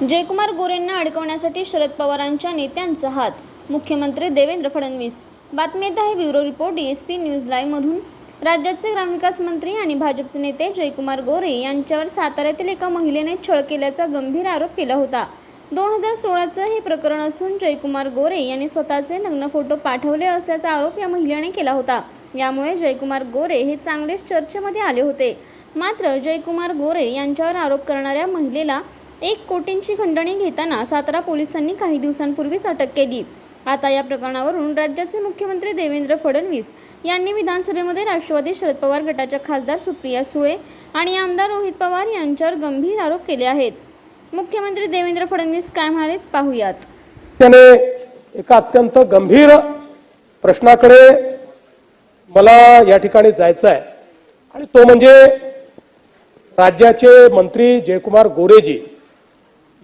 जयकुमार गोरेंना अडकवण्यासाठी शरद पवारांच्या नेत्यांचा हात. मुख्यमंत्री देवेंद्र फडणवीस. बातमी येत आहे bureau report D S P news लाईव्हमधून. राज्याचे ग्रामविकास मंत्री आणि भाजपचे नेते जयकुमार गोरे यांच्यावर साताऱ्यातील एका महिलेने छळ केल्याचा गंभीर आरोप केला होता. दोन हजार सोळाचं हे प्रकरण असून जयकुमार गोरे यांनी स्वतःचे नग्न फोटो पाठवले असल्याचा आरोप या महिलेने केला होता. यामुळे जयकुमार गोरे हे चांगलेच चर्चेमध्ये आले होते. मात्र जयकुमार गोरे यांच्यावर आरोप करणाऱ्या महिलेला एक कोटींची खंडणी घेताना सातारा पोलिसांनी काही दिवसांपूर्वीच अटक केली. आता या प्रकरणावरून राज्याचे मुख्यमंत्री देवेंद्र फडणवीस यांनी विधानसभेमध्ये राष्ट्रवादी शरद पवार गटाच्या खासदार सुप्रिया सुळे आणि आमदार रोहित पवार यांच्यावर गंभीर आरोप केले आहेत. मुख्यमंत्री देवेंद्र फडणवीस काय म्हणाले पाहूयात. त्याने एका अत्यंत गंभीर प्रश्नाकडे मला या ठिकाणी जायचं आहे. आणि तो म्हणजे राज्याचे मंत्री जयकुमार गोरेजी.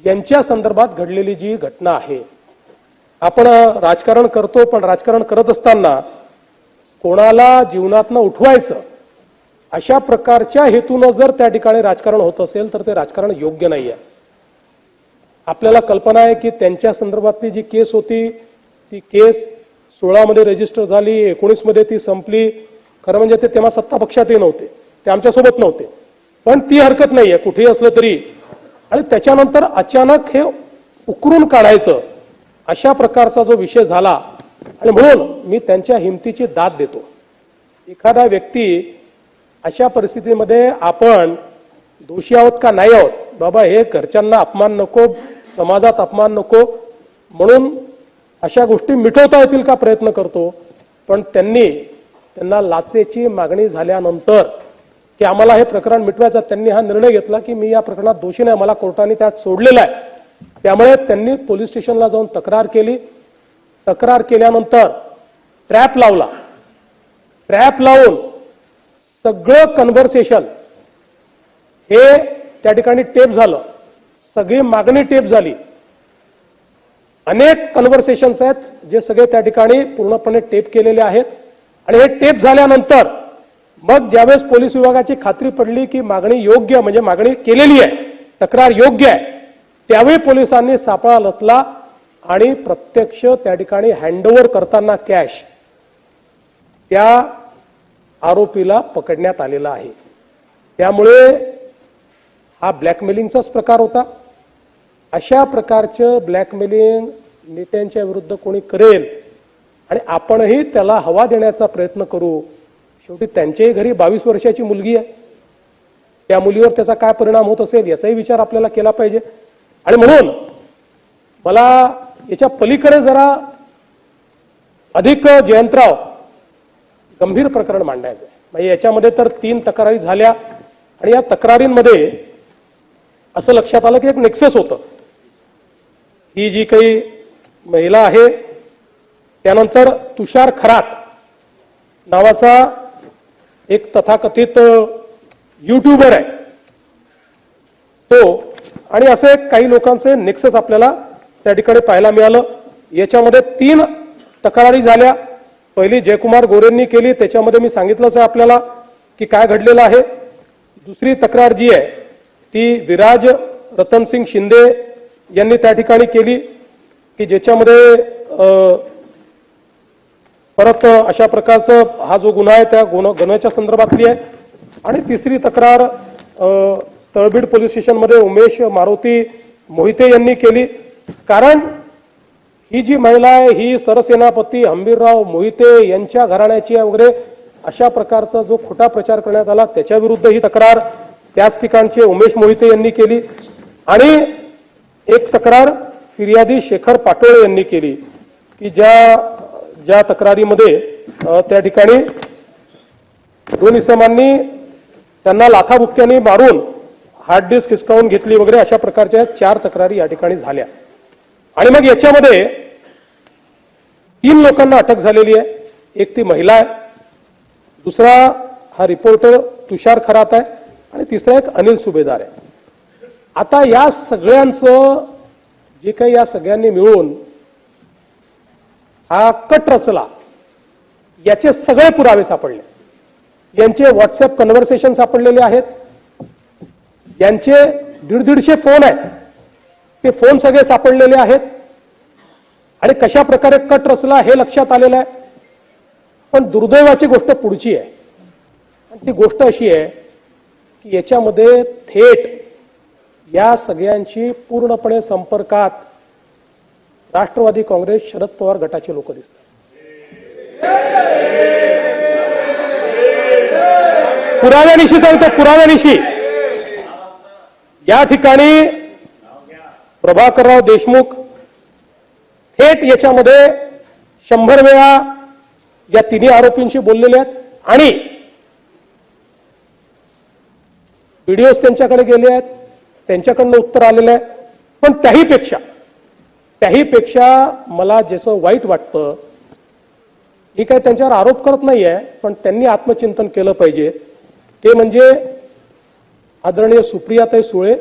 यांच्या संदर्भात घडलेली जी घटना आहे आपण राजकारण करतो पण राजकारण करत असताना कोणाला जीवनातनं उठवायचं अशा प्रकारच्या हेतूनं जर त्या ठिकाणी राजकारण होत असेल तर ते राजकारण योग्य नाही आहे आपल्याला कल्पना आहे की त्यांच्या संदर्भातली जी केस होती ती केस सोळामध्ये रजिस्टर झाली एकोणीसमध्ये ती संपली. खरं म्हणजे ते तेव्हा सत्ता पक्षातही नव्हते ते आमच्यासोबत नव्हते. पण ती हरकत नाही आहे कुठेही असलं तरी. आणि त्याच्यानंतर अचानक हे उकरून काढायचं अशा प्रकारचा जो विषय झाला. आणि म्हणून मी त्यांच्या हिमतीची दाद देतो. एखादा व्यक्ती अशा परिस्थितीमध्ये आपण दोषी आहोत का नाही आहोत? बाबा हे घरच्यांना अपमान नको समाजात अपमान नको. म्हणून अशा गोष्टी मिटवता येतील का प्रयत्न करतो. पण त्यांनी त्यांना लाचेची मागणी झाल्यानंतर की आम्हाला हे प्रकरण मिटवायचं. त्यांनी हा निर्णय घेतला की मी या प्रकरणात दोषी नाही मला कोर्टाने त्यात सोडलेला आहे. त्यामुळे त्यांनी पोलीस स्टेशनला जाऊन तक्रार केली. तक्रार केल्यानंतर ट्रॅप लावला. ट्रॅप लावून सगळं कन्व्हर्सेशन हे त्या ठिकाणी टेप झालं. सगळी मागणी टेप झाली. अनेक कन्व्हर्सेशन्स आहेत जे सगळे त्या ठिकाणी पूर्णपणे टेप केलेले आहेत. आणि हे टेप झाल्यानंतर मग ज्यावेळेस पोलीस विभागाची खात्री पडली की मागणी योग्य म्हणजे मागणी केलेली आहे तक्रार योग्य आहे त्यावेळी पोलिसांनी सापळा लचला आणि प्रत्यक्ष त्या ठिकाणी हँडओव्हर करताना कॅश त्या आरोपीला पकडण्यात आलेला आहे. त्यामुळे हा ब्लॅकमेलिंगचाच प्रकार होता. अशा प्रकारचं ब्लॅकमेलिंग नेत्यांच्या विरुद्ध कोणी करेल आणि आपणही त्याला हवा देण्याचा प्रयत्न करू शेवटी त्यांच्याही घरी बावीस वर्षाची मुलगी आहे. त्या मुलीवर त्याचा काय परिणाम होत असेल याचाही विचार आपल्याला केला पाहिजे. आणि म्हणून मला याच्या पलीकडे जरा अधिक जयंतराव गंभीर प्रकरण मांडायचं आहे म्हणजे याच्यामध्ये तर तीन तक्रारी झाल्या आणि या तक्रारींमध्ये असं लक्षात आलं की एक नेक्सस होतं. ही जी काही महिला आहे त्यानंतर तुषार खरात नावाचा एक तथाकथित युट्यूबर आहे. तो आणि असे काही लोकांचे नेक्सस आपल्याला त्या ठिकाणी पाहायला मिळालं. याच्यामध्ये तीन तक्रारी झाल्या. पहिली जयकुमार गोरेंनी केली. त्याच्यामध्ये मी सांगितलंच आहे आपल्याला की काय घडलेलं आहे. दुसरी तक्रार जी आहे ती विराज रतनसिंग शिंदे यांनी त्या ठिकाणी केली की ज्याच्यामध्ये परत अशा प्रकारचं हा जो गुन्हा आहे त्या गुन्हा गुन्ह्याच्या संदर्भातली आहे. आणि तिसरी तक्रार तळबीड पोलीस स्टेशनमध्ये उमेश मारुती मोहिते यांनी केली. कारण ही जी महिला आहे ही सरसेनापती हंबीरराव मोहिते यांच्या घराण्याची आहे वगैरे अशा प्रकारचा जो खोटा प्रचार करण्यात आला त्याच्या विरुद्ध ही तक्रार त्याच ठिकाणचे उमेश मोहिते यांनी केली. आणि एक तक्रार फिर्यादी शेखर पाटोळे यांनी केली की ज्या ज्या तक्रारीमध्ये त्या ठिकाणी दोन इसमांनी त्यांना लाथाबुक्क्यांनी मारून हार्ड डिस्क हिसकावून घेतली वगैरे अशा प्रकारच्या चार तक्रारी या ठिकाणी झाल्या. आणि मग याच्यामध्ये तीन लोकांना अटक झालेली आहे. एक ती महिला आहे. दुसरा हा रिपोर्टर तुषार खरात आहे. आणि तिसरा एक अनिल सुभेदार आहे. आता या सगळ्यांचं जे काही या सगळ्यांनी मिळून हा कट रचला. याचे सगळे पुरावे सापडले. यांचे व्हॉट्सअप कन्व्हर्सेशन सापडलेले आहेत. यांचे दीड दीडशे फोन आहेत. ते फोन सगळे सापडलेले आहेत. आणि कशा प्रकारे कट रचला हे लक्षात आलेलं आहे. पण दुर्दैवाची गोष्ट पुढची आहे. आणि ती गोष्ट अशी आहे की याच्यामध्ये थेट या सगळ्यांशी पूर्णपणे संपर्कात राष्ट्रवादी काँग्रेस शरद पवार गटाचे लोक दिसतात. पुराव्यानिशी सांगतो पुराव्यानिशी या ठिकाणी प्रभाकरराव देशमुख थेट याच्यामध्ये शंभर वेळा या तिन्ही आरोपींशी बोललेले आहेत आणि व्हिडिओज त्यांच्याकडे गेले आहेत त्यांच्याकडनं उत्तर आलेलं आहे. पण त्याहीपेक्षा त्याहीपेक्षा मला जसं वाईट वाटतं मी काय त्यांच्यावर आरोप करत नाही आहे पण त्यांनी आत्मचिंतन केलं पाहिजे. ते म्हणजे आदरणीय सुप्रियाताई सुळे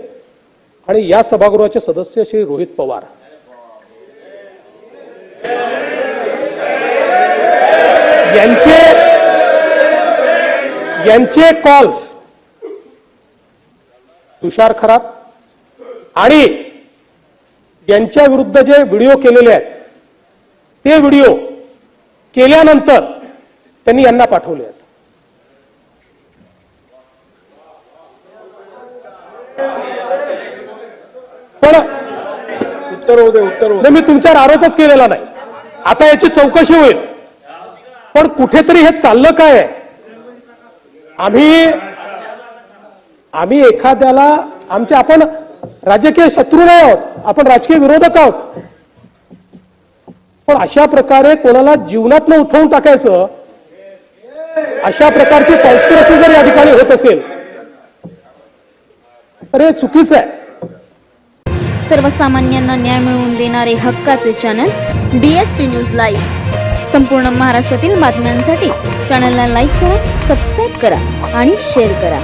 आणि या सभागृहाचे सदस्य श्री रोहित पवार. यांचे यांचे कॉल्स तुषार खरात आणि यांच्या विरुद्ध जे व्हिडिओ केलेले आहेत ते व्हिडिओ केल्यानंतर त्यांनी यांना पाठवले आहेत. पण उत्तर दे उत्तर मी तुमच्यावर आरोपच केलेला नाही. आता याची चौकशी होईल. पण कुठेतरी हे चाललं काय? आहे आम्ही आम्ही एखाद्याला आमचे आपण राजकीय शत्रू नाही आहोत. आपण राजकीय विरोधक आहोत. पण अशा प्रकारे कोणाला जीवनात उठवून टाकायचं अशा प्रकारची कॉन्स्पिरसी जर या ठिकाणी होत असेल तर हे चुकीचं आहे. सर्वसामान्यांना न्याय मिळवून देणारे हक्काचे चॅनल डीएसपी न्यूज लाईव्ह संपूर्ण महाराष्ट्रातील बातम्यांसाठी चॅनलला लाईक करा सबस्क्राईब करा आणि शेअर करा.